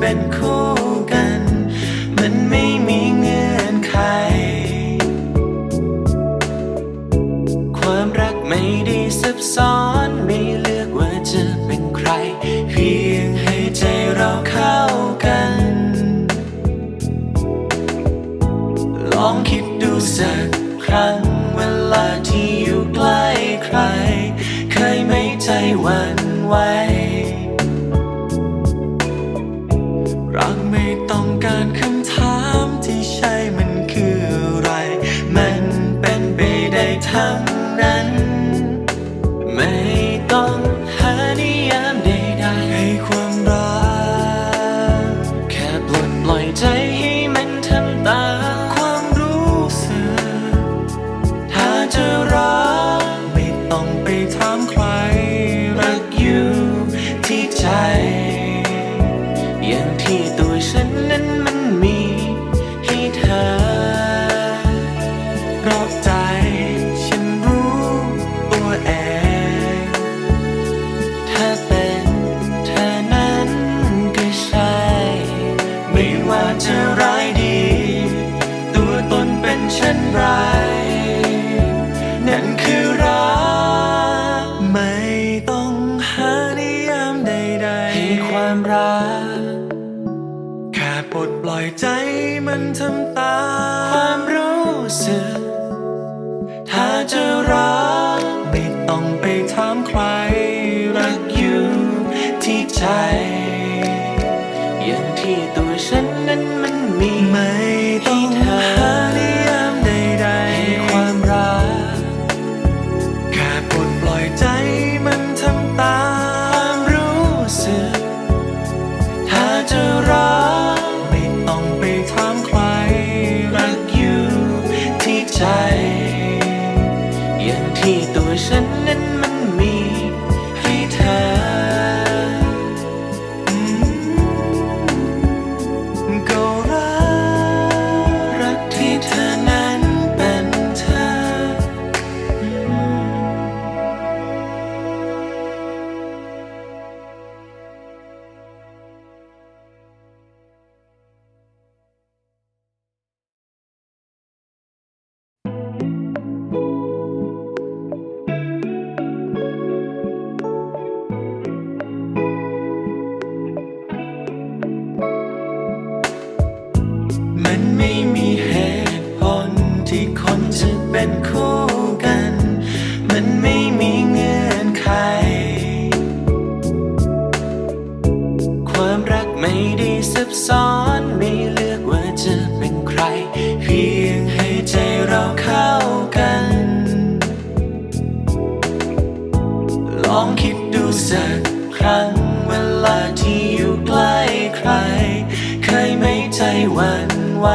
เป็นคู่กัน มันไม่มีเงื่อนไข ความรักไม่ได้ซับซ้อนไม่เลือกว่าจะเป็นใคร เพียงให้ใจเราเข้ากัน ลองคิดดูสักครั้งเวลาที่อยู่ใกล้ใคร เคยไม่ใจหวั่นไหว ต้องการคำ เป็นเช่นไร นั่นคือรัก ไม่ต้องหานิยามใดๆให้ความรักแค่ปลดปล่อยใจมันทำตามความรู้สึก ถ้าจะรัก ไม่ต้องไปถามใคร รักอยู่ที่ใจ อย่างที่ตัวฉันนั้นมันมีไม่ ใจ อย่างที่ตัวฉันนั้นมัน เป็นคู่กัน มันไม่มีเงื่อนไข ความรักไม่ได้ซับซ้อนไม่เลือกว่าจะเป็นใคร เพียงให้ใจเราเข้ากัน ลองคิดดูสักครั้งเวลาที่อยู่ใกล้ใคร เคยไม่ใจหวั่นไหว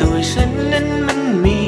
ตัวฉันนั้นมันมี